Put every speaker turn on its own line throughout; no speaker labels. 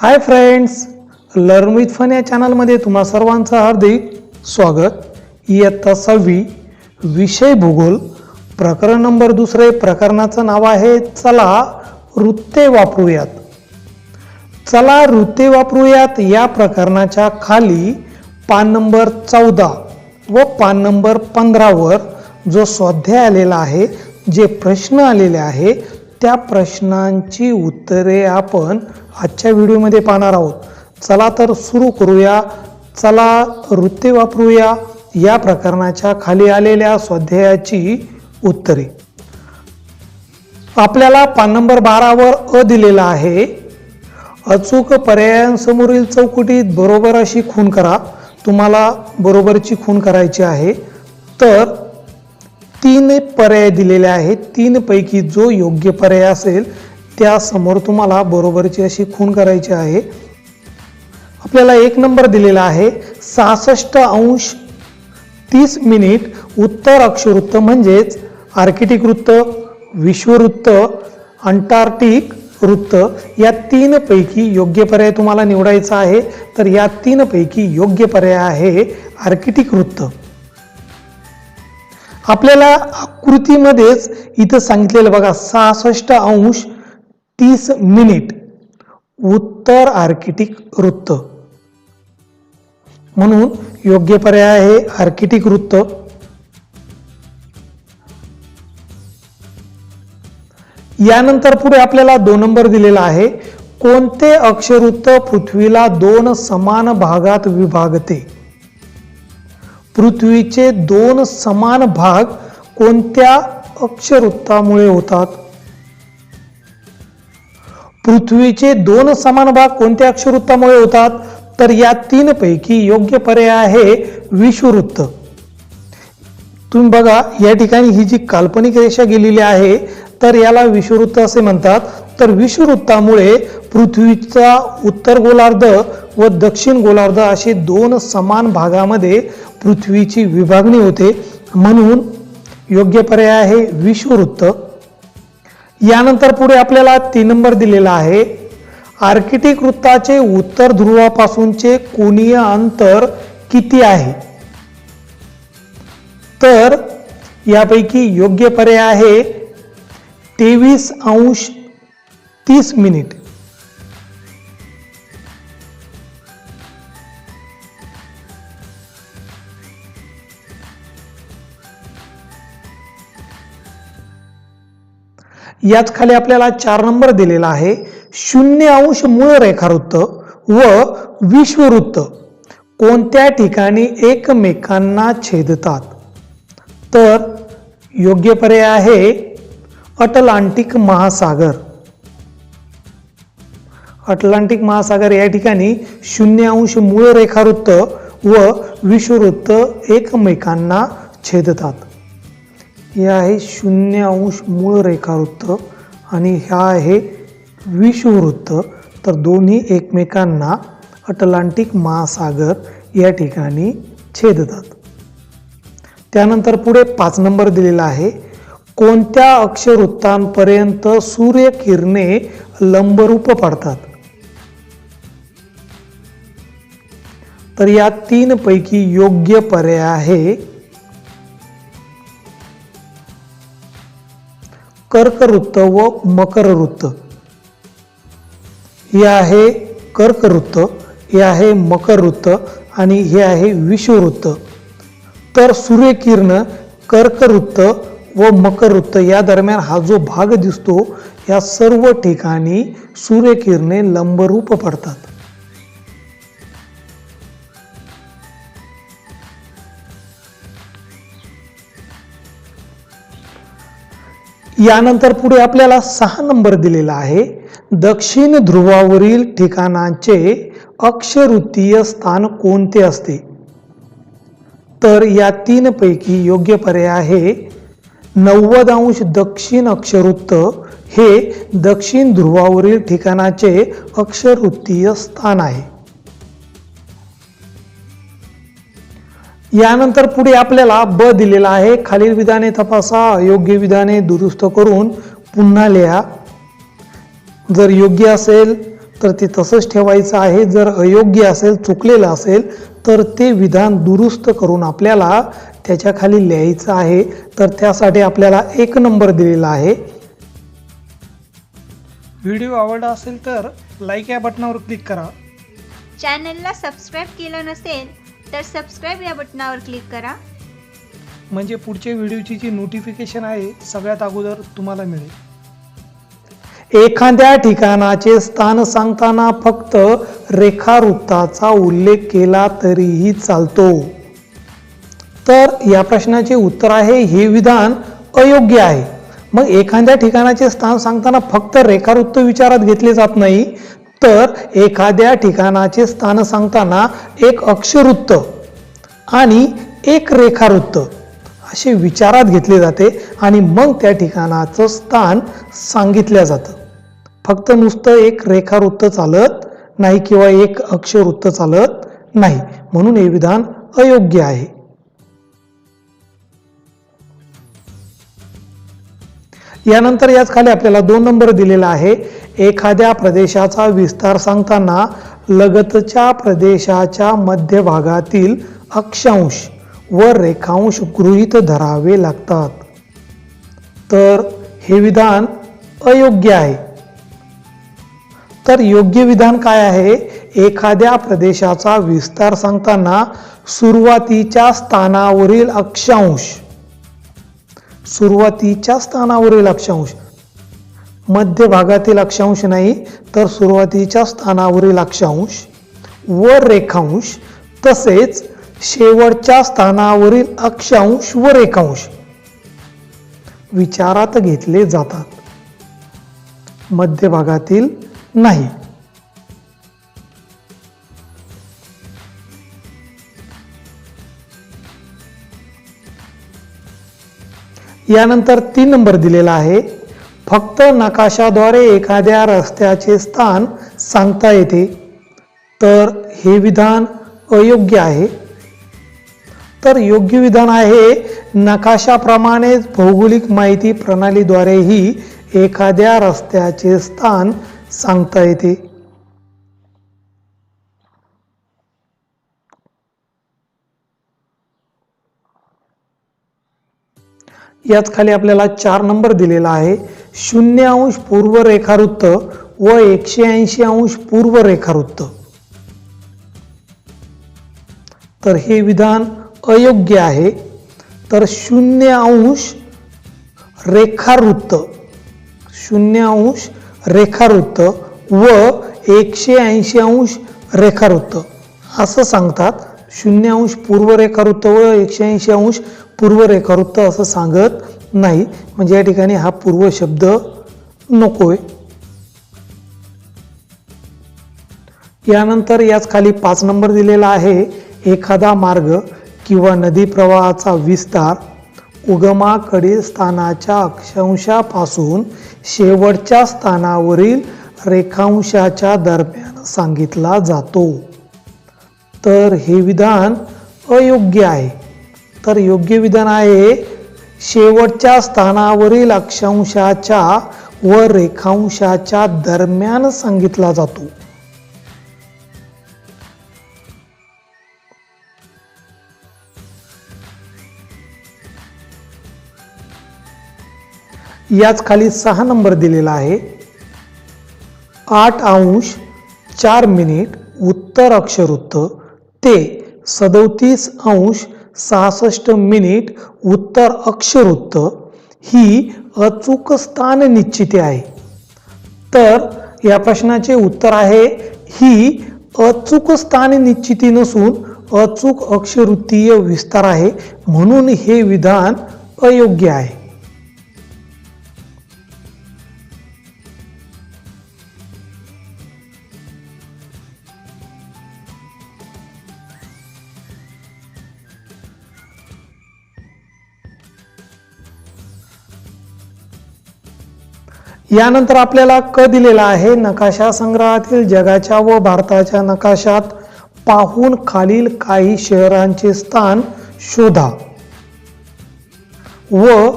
Hi friends learn with fun या चॅनलमध्ये तुम्हा सर्वांचं हार्दिक स्वागत. इयत्ता सहावी विषय भूगोल प्रकरण नंबर दुसरे प्रकरणाचं नाव आहे चला वृत्ते वापरूयात. चला वृत्ते वापरूयात या प्रकरणाच्या खाली पान नंबर चौदा व पान नंबर पंधरावर जो स्वाध्याय आलेला आहे जे प्रश्न आलेले आहे त्या प्रश्नांची उत्तरे आपण आजच्या व्हिडिओमध्ये पाहणार आहोत. चला तर सुरू करूया. चला वृत्ते वापरूया. या प्रकरणाच्या खाली आलेल्या स्वाध्यायाची उत्तरे. आपल्याला पान नंबर बारावर अ दिलेला आहे. अचूक पर्यायांसमोरील चौकटीत बरोबर अशी खून करा. तुम्हाला बरोबरची खून करायची आहे. तर तीन पर्याय दिलेले आहेत. तीनपैकी जो योग्य पर्याय असेल त्यासमोर तुम्हाला बरोबरची अशी खून करायची आहे. आपल्याला एक नंबर दिलेला आहे. सहासष्ट अंश तीस मिनिट उत्तर अक्षवृत्त म्हणजेच आर्किटिक वृत्त विश्ववृत्त अंटार्क्टिक वृत्त या तीनपैकी योग्य पर्याय तुम्हाला निवडायचा आहे. तर या तीनपैकी योग्य पर्याय आहे आर्किटिक वृत्त. आपल्याला आकृतीमध्येच इथं सांगितलेलं बघा सहासष्ट अंश तीस मिनिट. उत्तर आर्किटिक वृत्त. म्हणून योग्य पर्याय आहे आर्किटिक वृत्त. यानंतर पुढे आपल्याला दोन नंबर दिलेला आहे कोणते अक्षरवृत्त पृथ्वीला दोन समान भागात विभागते? पृथ्वीचे दोन समान भाग कोणत्या अक्षरवृत्तामुळे होतात? पृथ्वीचे दोन समान भाग कोणत्या अक्षरवृत्तामुळे होतात? तर या तीन पैकी योग्य पर्याय आहे विषुवृत्त तुम्ही बघा या ठिकाणी ही जी काल्पनिक रेषा गेलेली आहे तर याला विषुवृत्त असे म्हणतात. तर विषुवृत्तामुळे पृथ्वीचा उत्तर गोलार्ध व दक्षिण गोलार्ध असे दोन समान भागामध्ये पृथ्वीची विभागणी होते. म्हणून योग्य पर्याय आहे विषुवृत्त यानंतर पुढे आपल्याला तीन नंबर दिलेला आहे. आर्किटिक वृत्ताचे उत्तर ध्रुवापासूनचे कोनीय अंतर किती आहे? तर यापैकी योग्य पर्याय आहे तेवीस अंश तीस मिनिट. याच खाली आपल्याला चार नंबर दिलेला आहे. शून्य अंश मूळ रेखावृत्त व विश्ववृत्त कोणत्या ठिकाणी एकमेकांना छेदतात? तर योग्य पर्याय आहे अटलांटिक महासागर. अटलांटिक महासागर या ठिकाणी शून्य अंश मूळ रेखावृत्त व विषुवृत्त एकमेकांना छेदतात. हे आहे शून्य अंश मूळ रेखावृत्त आणि ह्या आहे विषुवृत्त तर दोन्ही एकमेकांना अटलांटिक महासागर या ठिकाणी छेदतात. त्यानंतर पुढे पाच नंबर दिलेला आहे. कोणत्या अक्षवृत्तांपर्यंत सूर्यकिरणे लंबरूप पडतात? तर या तीनपैकी योग्य पर्याय आहे. कर्कवृत्त व मकरवृत्त. हे आहे कर्कवृत्त हे आहे मकरवृत्त आणि हे आहे विषुवृत्त तर सूर्यकिरण कर्कवृत्त व मकरवृत्त या दरम्यान हा जो भाग दिसतो या सर्व ठिकाणी सूर्यकिरणे लंबरूप पडतात. यानंतर पुढे आपल्याला सहा नंबर दिलेला आहे. दक्षिण ध्रुवावरील ठिकाणांचे अक्षवृत्तीय स्थान कोणते असते? तर या तीनपैकी योग्य पर्याय आहे. नव्वद अंश दक्षिण अक्षवृत्त हे दक्षिण ध्रुवावरील ठिकाणाचे अक्षरवृत्तीय स्थान आहे. यानंतर पुढे आपल्याला ब दिलेला आहे. खालील विधाने तपासा. योग्य विधाने दुरुस्त करून पुन्हा लिहा. जर योग्य असेल तर ते तसंच ठेवायचं आहे. जर अयोग्य असेल चुकलेलं असेल तर ते विधान दुरुस्त करून आपल्याला त्याच्याखाली लिहायचं आहे. तर त्यासाठी आपल्याला एक नंबर दिलेला आहे. व्हिडिओ आवडला असेल तर लाईक या बटनावर क्लिक करा.
चॅनलला सबस्क्राईब केलं नसेल तर सबस्क्राईब या बटनावर क्लिक करा.
म्हणजे पुढच्या व्हिडिओची जी नोटिफिकेशन आहे सगळ्यात अगोदर तुम्हाला मिळेल. एखाद्या ठिकाणाचे स्थान सांगताना फक्त रेखावृत्ताचा उल्लेख केला तरीही चालतो. तर या प्रश्नाचे उत्तर आहे हे विधान अयोग्य आहे. मग एखाद्या ठिकाणाचे स्थान सांगताना फक्त रेखावृत्त विचारात घेतले जात नाही तर एखाद्या ठिकाणाचे स्थान सांगताना एक अक्षरवृत्त आणि एक रेखावृत्त असे विचारात घेतले जाते आणि मग त्या ठिकाणाचं स्थान सांगितलं जातं. फक्त नुसतं एक रेखावृत्त चालत नाही किंवा एक अक्षरवृत्त चालत नाही. म्हणून हे विधान अयोग्य आहे. यानंतर याच खाली आपल्याला दोन नंबर दिलेला आहे. एखाद्या प्रदेशाचा विस्तार सांगताना लगतच्या प्रदेशाच्या मध्यभागातील अक्षांश व रेखांश गृहीत धरावे लागतात. तर हे विधान अयोग्य आहे. तर योग्य विधान काय आहे? एखाद्या प्रदेशाचा विस्तार सांगताना सुरुवातीच्या स्थानावरील अक्षांश. सुरुवातीच्या स्थानावरील अक्षांश. मध्य भागातील अक्षांश नाही तर सुरुवातीच्या स्थानावरील अक्षांश व रेखांश तसेच शेवटच्या स्थानावरील अक्षांश व रेखांश विचारात घेतले जातात. मध्य भागातील नाही. यानंतर तीन नंबर दिलेला आहे. फक्त नकाशाद्वारे एखाद्या रस्त्याचे स्थान सांगता येते तर हे विधान अयोग्य आहे. तर योग्य विधान आहे नकाशाप्रमाणेच भौगोलिक माहिती प्रणालीद्वारेही एखाद्या रस्त्याचे स्थान सांगता येते. याच खाली आपल्याला चार नंबर दिलेला आहे. शून्य अंश पूर्व रेखावृत्त व एकशे ऐंशी अंश पूर्व रेखावृत्त तर हे विधान अयोग्य आहे. तर शून्य अंश रेखावृत्त शून्य अंश रेखावृत्त व एकशे ऐंशी अंश रेखावृत्त असं सांगतात. शून्य अंश पूर्व रेखावृत्त व एकशे ऐंशी अंश पूर्व रेखावृत्त असं सांगत नाही. म्हणजे या ठिकाणी हा पूर्व शब्द नको आहे यानंतर याच खाली पाच नंबर दिलेला आहे. एखादा मार्ग किंवा नदी प्रवाहाचा विस्तार उगमाकडील स्थानाच्या अक्षांशापासून शेवटच्या स्थानावरील रेखांशाच्या दरम्यान सांगितला जातो. तर हे विधान अयोग्य आहे. तर योग्य विधान आहे शेवटच्या स्थानावरील अक्षांशाच्या व रेखांशाच्या दरम्यान सांगितला जातो. याच खाली सहा नंबर दिलेला आहे. आठ अंश चार मिनिट उत्तर अक्षरवृत्त ते सदोतीस अंश सहासष्ट मिनिट उत्तर अक्षरवृत्त ही अचूक स्थान निश्चिती आहे. तर या प्रश्नाचे उत्तर आहे ही अचूक स्थान निश्चिती नसून अचूक अक्षरवृत्तीय विस्तार आहे म्हणून हे विधान अयोग्य आहे. यानंतर आपल्याला क दिलेला आहे नकाशा संग्रहातील जगाच्या व भारताच्या नकाशात पाहून खालील काही शहरांचे स्थान शोधा. व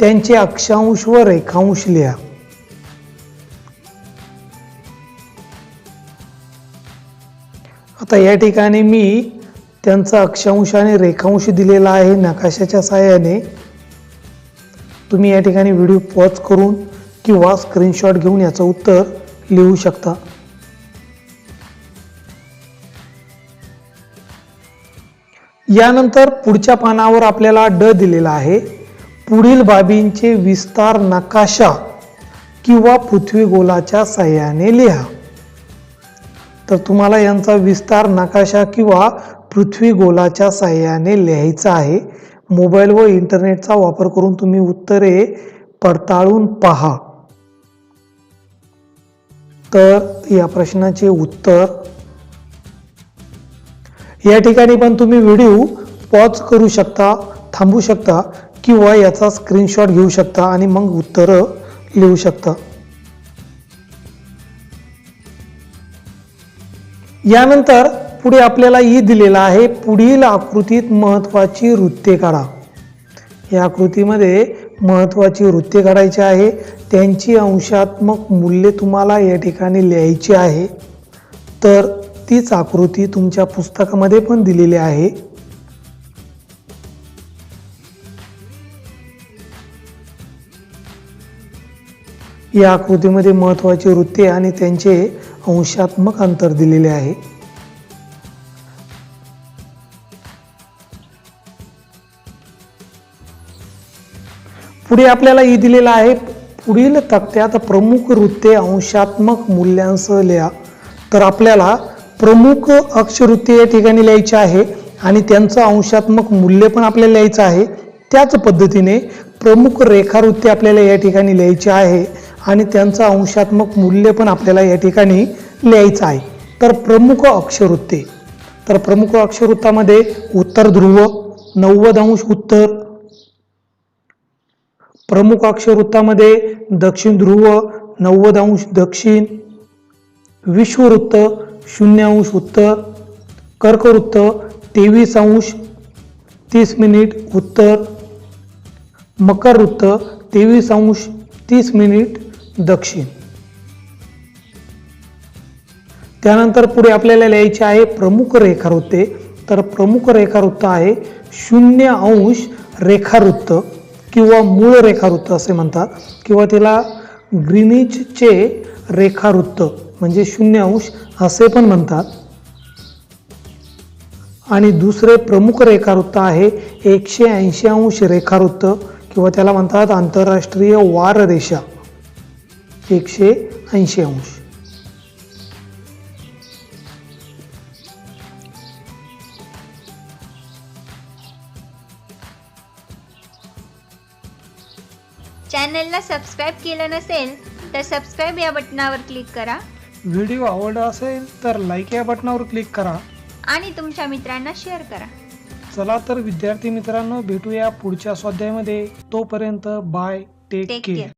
त्यांचे अक्षांश व रेखांश लिहा. आता या ठिकाणी मी त्यांचा अक्षांश आणि रेखांश दिलेला आहे नकाशाच्या साहाय्याने तुम्ही या ठिकाणी व्हिडिओ पॉज करून किंवा स्क्रीनशॉट घेऊन याचं उत्तर लिहू शकता. यानंतर पुढच्या पानावर आपल्याला ड दिलेला आहे. पुढील बाबींचे विस्तार नकाशा किंवा पृथ्वीगोलाच्या सहाय्याने लिहा. तर तुम्हाला यांचा विस्तार नकाशा किंवा पृथ्वीगोलाच्या सहाय्याने लिहायचा आहे. मोबाईल व इंटरनेटचा वापर करून तुम्ही उत्तरे पडताळून पहा. तर या प्रश्नाचे उत्तर. या ठिकाणी पण तुम्ही व्हिडिओ पॉज करू शकता थांबू शकता किंवा याचा स्क्रीनशॉट घेऊ शकता आणि मग उत्तरं लिहू शकता. यानंतर पुढे आपल्याला ई दिलेला आहे पुढील आकृतीत महत्वाची वृत्ते काढा. या आकृतीमध्ये महत्त्वाची वृत्ते काढायची आहे. त्यांची अंशात्मक मूल्ये तुम्हाला या ठिकाणी लिहायची आहे. तर तीच आकृती तुमच्या पुस्तकामध्ये पण दिलेली आहे. या आकृतीमध्ये महत्त्वाची वृत्ते आणि त्यांचे अंशात्मक अंतर दिलेले आहे. पुढे आपल्याला ई दिलेला आहे पुढील तक्त्यात प्रमुख वृत्ते अंशात्मक मूल्यांसह लिहा. तर आपल्याला प्रमुख अक्षवृत्ते या ठिकाणी लिहायची आहे आणि त्यांचं अंशात्मक मूल्य पण आपल्याला लिहायचं आहे. त्याच पद्धतीने प्रमुख रेखावृत्ती आपल्याला या ठिकाणी लिहायची आहे आणि त्यांचं अंशात्मक मूल्य पण आपल्याला या ठिकाणी लिहायचं आहे. तर प्रमुख अक्षवृत्ते. तर प्रमुख अक्षवृत्तामध्ये उत्तर ध्रुव नव्वद अंश उत्तर प्रमुख अक्षवृत्तामध्ये दक्षिण ध्रुव नव्वद अंश दक्षिण विश्ववृत्त शून्य अंश उत्तर कर्कवृत्त तेवीस अंश तीस मिनिट उत्तर मकर वृत्त तेवीस अंश तीस मिनिट दक्षिण. त्यानंतर पुढे आपल्याला लिहायचे आहे प्रमुख रेखावृत्ते. तर प्रमुख रेखावृत्त आहे शून्य अंश रेखावृत्त. किंवा मूळ रेखावृत्त असे म्हणतात किंवा त्याला ग्रीनिचचे रेखावृत्त म्हणजे शून्य अंश असे पण म्हणतात. आणि दुसरे प्रमुख रेखावृत्त आहे एकशे ऐंशी अंश रेखावृत्त किंवा त्याला म्हणतात आंतरराष्ट्रीय वार रेषा एकशे ऐंशी अंश.
चॅनलला सबस्क्राईब केलं नसेल तर सबस्क्राईब या बटनावर क्लिक करा.
व्हिडिओ आवडला असेल तर लाईक या बटनावर क्लिक करा.
आणि तुमच्या मित्रांना शेअर करा.
चला तर विद्यार्थी मित्रांनो भेटूया पुढच्या स्वाध्यायामध्ये तोपर्यंत bye take
take
care
care